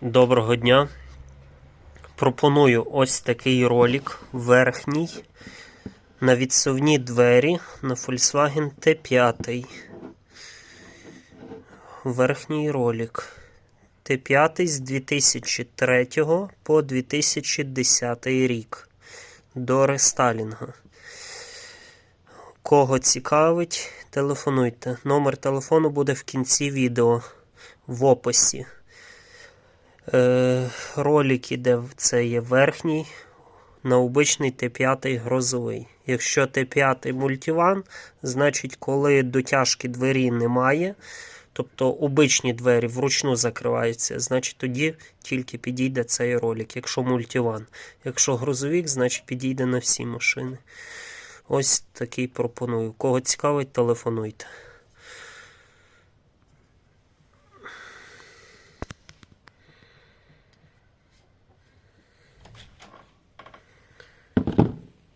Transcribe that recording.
Доброго дня. Пропоную ось такий ролик верхній на відсувні двері на Volkswagen T5. Верхній ролик. Т5 з 2003 по 2010 рік. До рестайлінга. Кого цікавить, телефонуйте. Номер телефону буде в кінці відео в описі. Е, ролик іде, це є верхній, на обичний Т5 грозовий. Якщо Т5 мультиван, значить, коли дотяжки двері немає, тобто обичні двері вручну закриваються, значить тоді тільки підійде цей ролик, якщо мультиван. Якщо грузовик, значить підійде на всі машини. Ось такий пропоную. Кого цікавить, телефонуйте.